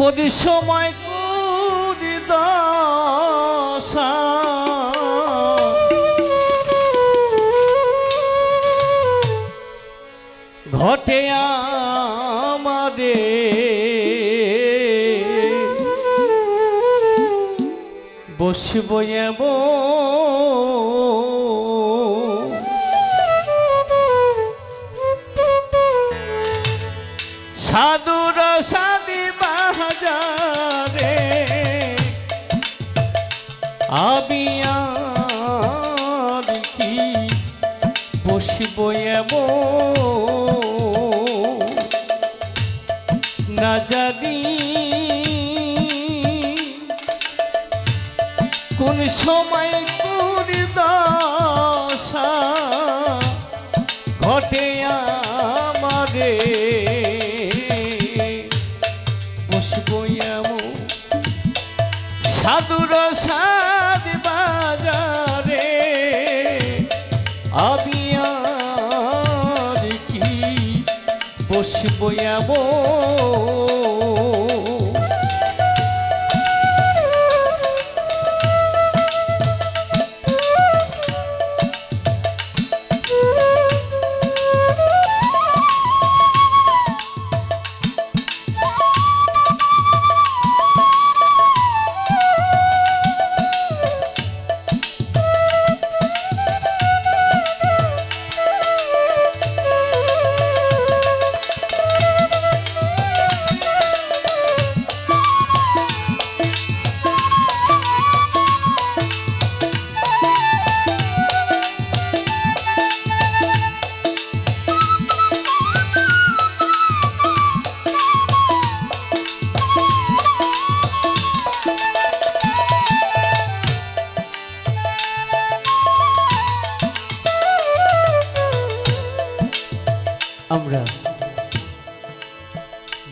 কোন সময় করি দশা। ঘটে আমারে। বসব এমন আমি আর কি বসব এমন না জানি কোন সময়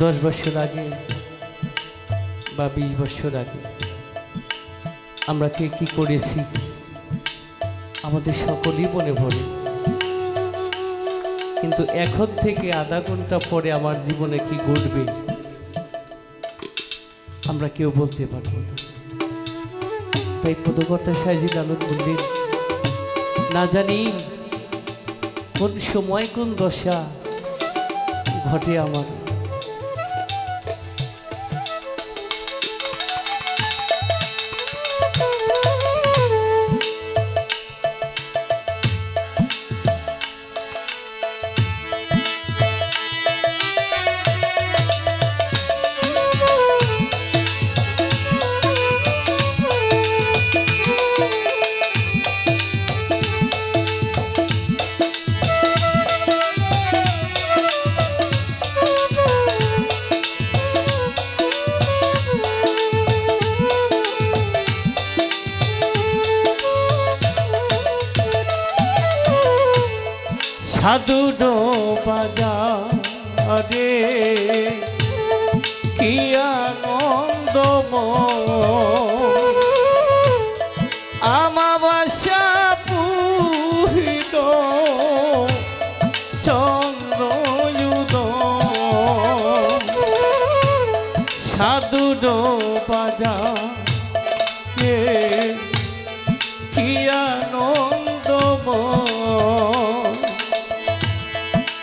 দশ বছর আগে বা বিশ বছর আগে আমরা কে কি করেছি? আমাদের সকলই মনে পড়ে। কিন্তু এখন থেকে আধা ঘণ্টা পরে আমার জীবনে কি ঘটবে? আমরা কেউ বলতে পারব না। তাই পদকর্তা সাইজিদ আলোক বললেন, না জানি কোন সময়, কোন দশা ঘটে আমার। সাধু বাজা আদে কি আনন্দ আমাবাসা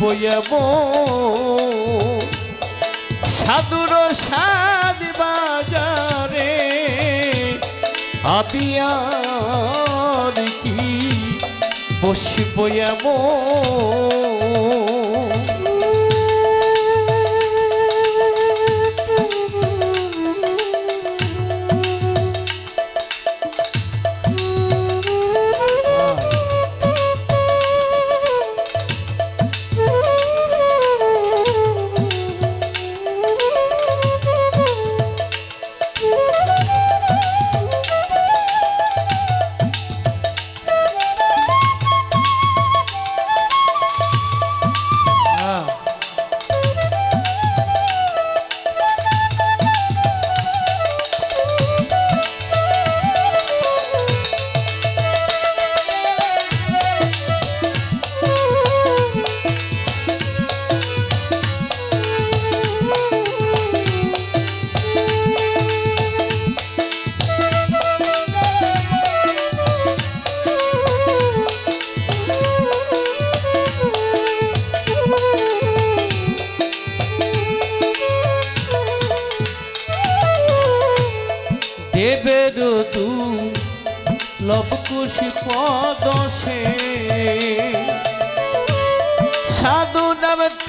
বসিব সাধুর সাদ বাজারে আপিয়ার কি বসি এমন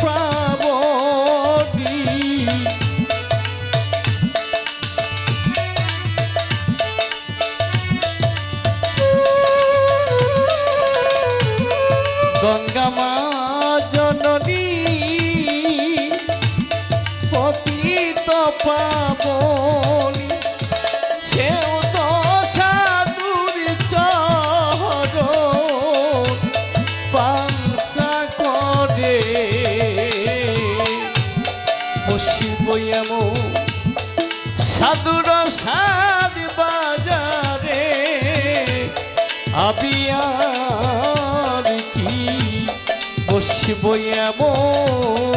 pride. বসিব এমন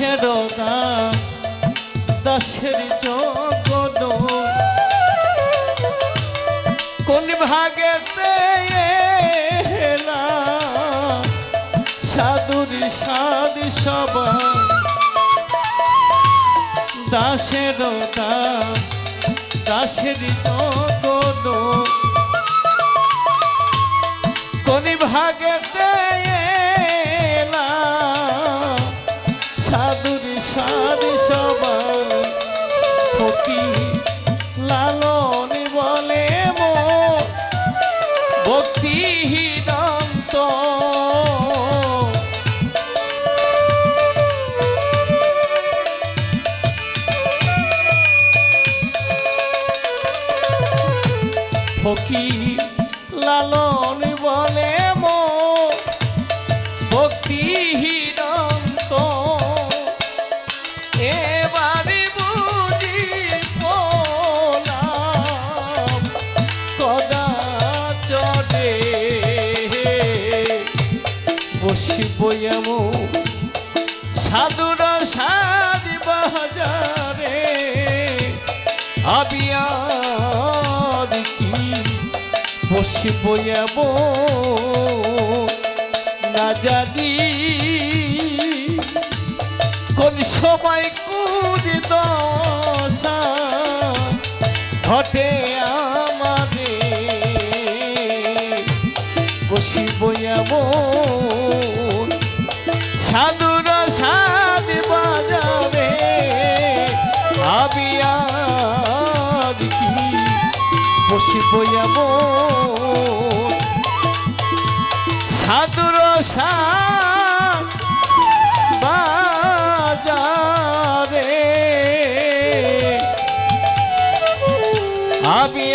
দাসের দাম দাসের জগন। কোন ভাগেতে সাধুর সাদ সবা। দাসের দাসের জগন। কোন ভাগেতে ফকি লালন বলে মো। ভক্তিহীনন্ত বসিব এমন এমন না জানি কোন সময় কুদ দশা ঘটে বসিব সাধুর বাজারে। আমি